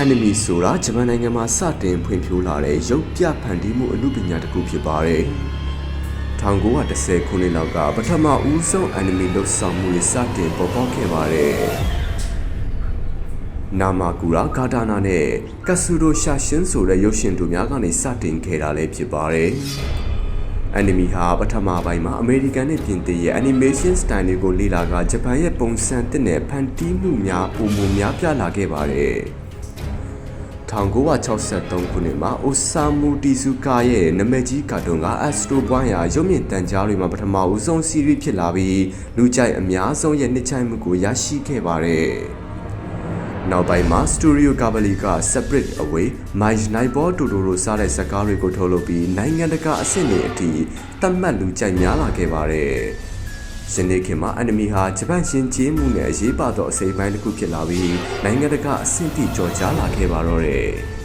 Anime ဆိုတာဂျပန်နိုင်ငံမှာစတင်ဖွံ့ဖြိုးလာတဲ့ရုပ်ပြဖန်တီးမှုအမှုပညာတစ်ခုဖြစ်ပါတယ်။1910ခုနှစ်လောက်ကပထမဦးဆုံး anime လှုပ်ဆောင်မှုတွေစတင်ပေါ်ပေါက်ခဲ့ပါတယ်။နာမာကူရာဂါဒါနာနဲ့ကဆူဒိုရှာရှင်းဆိုတဲ့ရုပ်ရှင်တို့များကနေစတင်ခဲ့တာလည်းဖြစ်ပါတယ်။ anime ဟာပထမပိုင်းမှာအမေရိကန်နဲ့ပြင်သစ်ရဲ့ animation style တွေကိုလေ့လာကဂျပန်ရဲ့ပုံစံတစ်နဲ့ဖန်တီးမှုများပုံမများပြားလာခဲ့ပါတယ်။ 1963ခုနှစ်မှာအိုဆာမူတီဇူကာရဲ့နာမည်ကြီးကာတွန်းက Astro Boy ရာရုပ်မြင်တန်ကြားတွေမှာပထမဦးဆုံးစီးရီးဖြစ်လာပြီးလူကြိုက်အများဆုံးရဲ့နှစ်ချိုင်မှုကိုရရှိခဲ့ပါတယ်။နောက်ပိုင်းမှာ Studio Ghibli က Separate Away, My Neighbor Totoro စတဲ့ဇာတ်ကားတွေကိုထုတ်လုပ်ပြီးနိုင်ငံတကာအဆင့်တွေအထိသတ်မှတ်လူကြိုက်များလာခဲ့ပါတယ်။ ယနေ့ခေတ်မှာအန်နီမီဟာဂျပန်ရှင်ကျေးမှုနဲ့အရေးပါသောအစိပ်ပိုင်းတစ်ခုဖြစ်လာပြီးနိုင်ငံတကာအဆင့်ထိကျော်ကြားလာခဲ့ပါတော့တယ်။